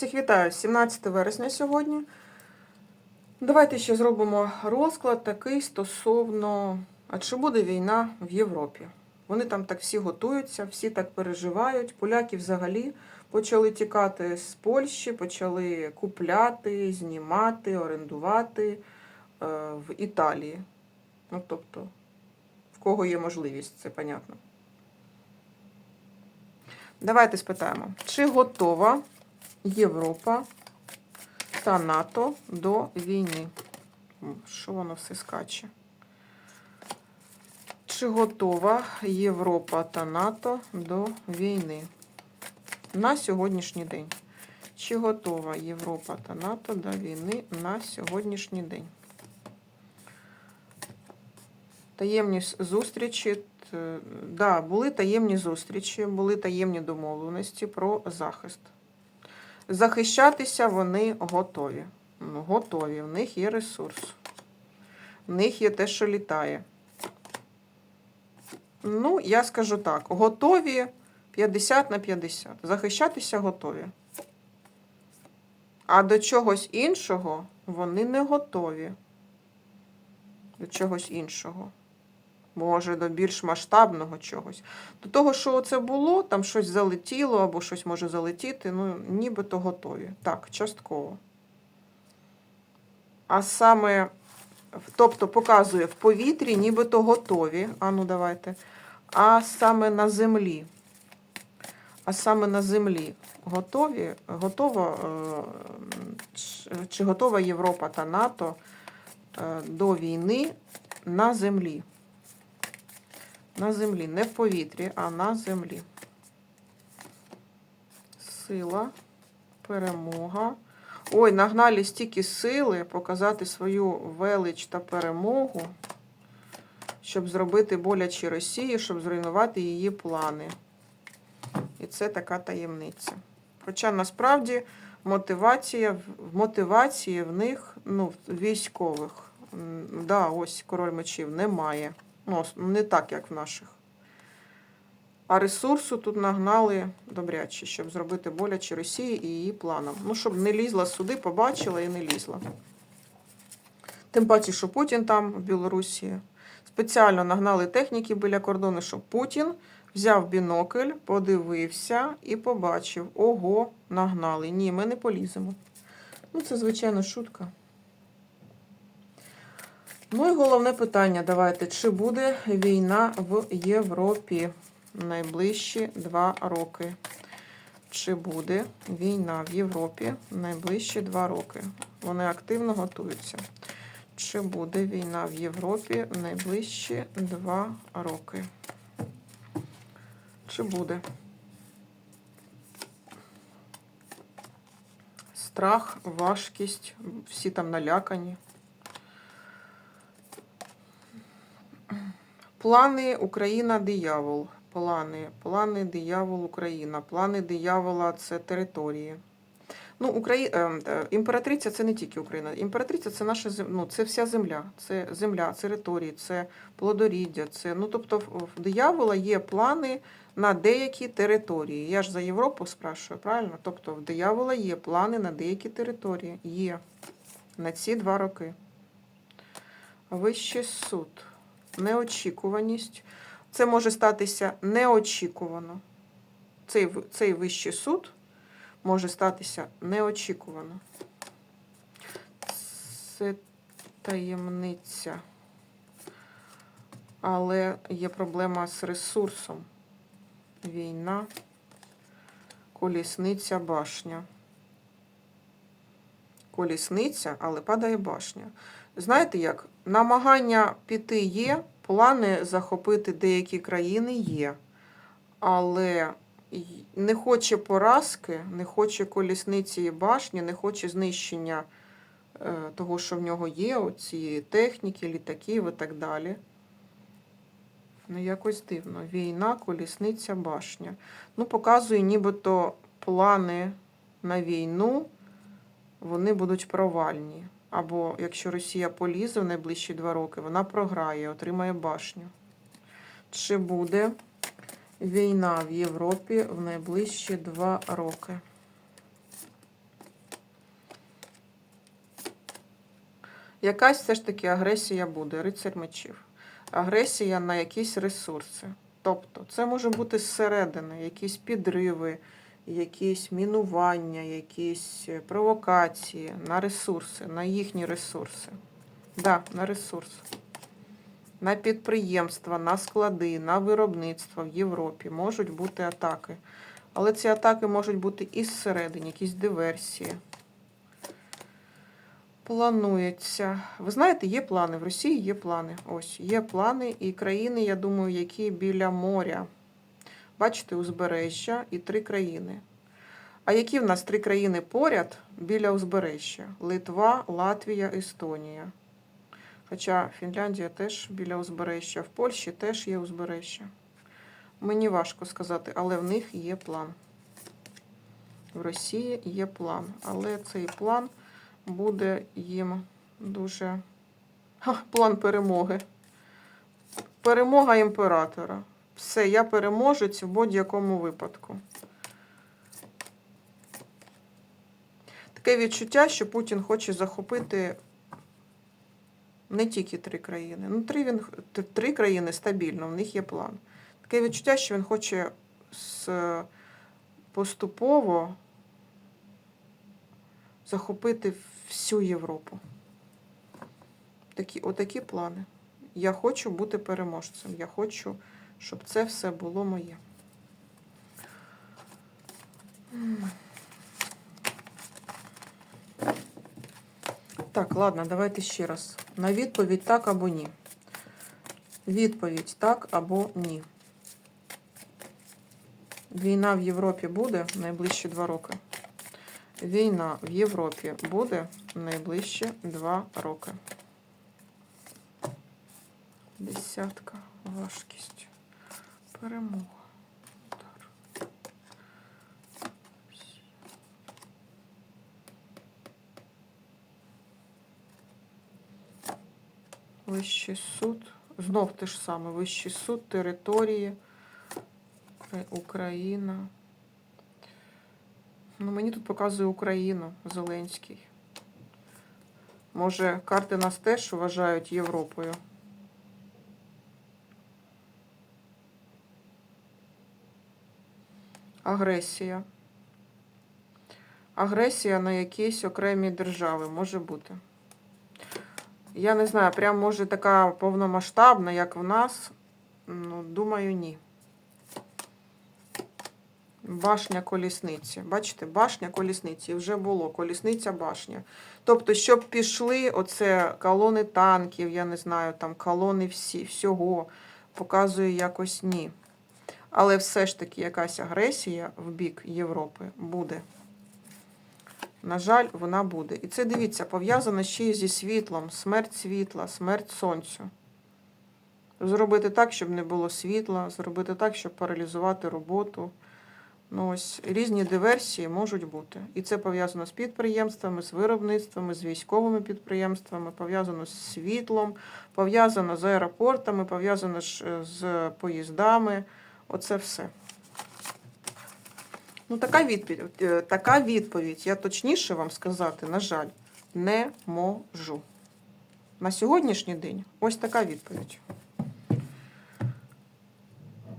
Всіх вітаю, 17 вересня сьогодні. Давайте ще зробимо розклад такий стосовно, а чи буде війна в Європі. Вони там так всі готуються, всі так переживають. Поляки взагалі почали тікати з Польщі, почали купляти, знімати, орендувати е, в Італії. Ну, тобто, в кого є можливість, це понятно. Давайте спитаємо, чи готова Європа та НАТО до війни? Що воно все скаче? Чи готова Європа та НАТО до війни? На сьогоднішній день. Чи готова Європа та НАТО до війни на сьогоднішній день? Таємні зустрічі. Да, були таємні зустрічі, були таємні домовленості про захист. Захищатися вони готові. Ну, готові, в них є ресурс. В них є те, що літає. Ну, я скажу так: готові 50 на 50. Захищатися готові. А до чогось іншого вони не готові. До чогось іншого. Може, до більш масштабного чогось. До того, що це було, там щось залетіло або щось може залетіти, ну, нібито готові. Так, частково. А саме, тобто показує в повітрі, нібито готові. А ну давайте. А саме на землі. А саме на землі готові, готова, е, чи готова Європа та НАТО е, до війни на землі? На землі, не в повітрі, а на землі. Сила, перемога. Ой, нагнали стільки сили показати свою велич та перемогу, щоб зробити боляче Росії, щоб зруйнувати її плани. І це така таємниця. Хоча насправді мотивація, мотивації в них, ну, військових, да, ось король мечів немає. Ну, не так, як в наших. А ресурсу тут нагнали добряче, щоб зробити боляче Росії і її планам. Ну, щоб не лізла сюди, побачила і не лізла. Тим паче, що Путін там, в Білорусі, спеціально нагнали техніки біля кордону, щоб Путін взяв бінокль, подивився і побачив: ого, нагнали. Ні, ми не поліземо. Ну, це, звичайно, шутка. Ну і головне питання, давайте. Чи буде війна в Європі найближчі два роки? Чи буде війна в Європі найближчі два роки? Вони активно готуються. Чи буде війна в Європі найближчі два роки? Чи буде? Страх, важкість, всі там налякані. Плани Україна диявол. Плани. Плани диявол Україна. Плани диявола це території. Ну, Украї... е, е, імператриця це не тільки Україна. Імператриця це наша зем... ну, це вся земля. Це земля, території, це плодоріддя. Це... Ну, тобто в диявола є плани на деякі території. Я ж за Європу спрашую, правильно? Тобто в диявола є плани на деякі території. Є на ці два роки. Вищий суд. Неочікуваність. Це може статися неочікувано. Цей, цей вищий суд може статися неочікувано. Це таємниця. Але є проблема з ресурсом. Війна, колісниця, башня. Колісниця, але падає башня. Знаєте як? Намагання піти є, плани захопити деякі країни є. Але не хоче поразки, не хоче колісниці і башні, не хоче знищення е, того, що в нього є, оці техніки, літаків і так далі. Ну, якось дивно. Війна, колісниця, башня. Ну, показує, нібито плани на війну, вони будуть провальні. Або якщо Росія полізе в найближчі два роки, вона програє, отримає башню. Чи буде війна в Європі в найближчі два роки? Якась все ж таки агресія буде, рицарь мечів. Агресія на якісь ресурси. Тобто, це може бути зсередини, якісь підриви якісь мінування, якісь е, провокації на ресурси, на їхні ресурси. Да, на ресурси. На підприємства, на склади, на виробництво в Європі можуть бути атаки. Але ці атаки можуть бути і зсередини, якісь диверсії. Планується. Ви знаєте, є плани. В Росії є плани. Ось, є плани і країни, я думаю, які біля моря. Бачите, узбережжя і три країни. А які в нас три країни поряд біля узбережжя? Литва, Латвія, Естонія. Хоча Фінляндія теж біля узбережжя, в Польщі теж є узбережжя. Мені важко сказати, але в них є план. В Росії є план. Але цей план буде їм дуже. Ха, план перемоги. Перемога імператора. Все, я переможець в будь-якому випадку. Таке відчуття, що Путін хоче захопити не тільки три країни. Ну, три, він, три країни стабільно, в них є план. Таке відчуття, що він хоче з, поступово захопити всю Європу. Такі, отакі плани. Я хочу бути переможцем. Я хочу, щоб це все було моє. Так, ладно, давайте ще раз. На відповідь так або ні. Відповідь так або ні. Війна в Європі буде найближчі два роки. Війна в Європі буде найближчі два роки. Десятка, важкість, перемога. Вищий суд. Знов те ж саме. Вищий суд, території, Україна. Ну, мені тут показує Україну, Зеленський. Може, карти нас теж вважають Європою. Агресія. Агресія на якісь окремі держави може бути. Я не знаю, прям може така повномасштабна, як в нас. Ну, думаю, ні. Башня колісниці. Бачите, башня колісниці. Вже було. Колісниця башня. Тобто, щоб пішли оце колони танків, я не знаю, там колони всі, всього, показує якось ні. Але все ж таки якась агресія в бік Європи буде. На жаль, вона буде. І це дивіться, пов'язано ще й зі світлом, смерть світла, смерть сонцю. Зробити так, щоб не було світла, зробити так, щоб паралізувати роботу. Ну, ось різні диверсії можуть бути. І це пов'язано з підприємствами, з виробництвами, з військовими підприємствами, пов'язано з світлом, пов'язано з аеропортами, пов'язано е, з поїздами. Оце все. Ну, така відповідь, е, така відповідь, я точніше вам сказати, на жаль, не можу. На сьогоднішній день ось така відповідь.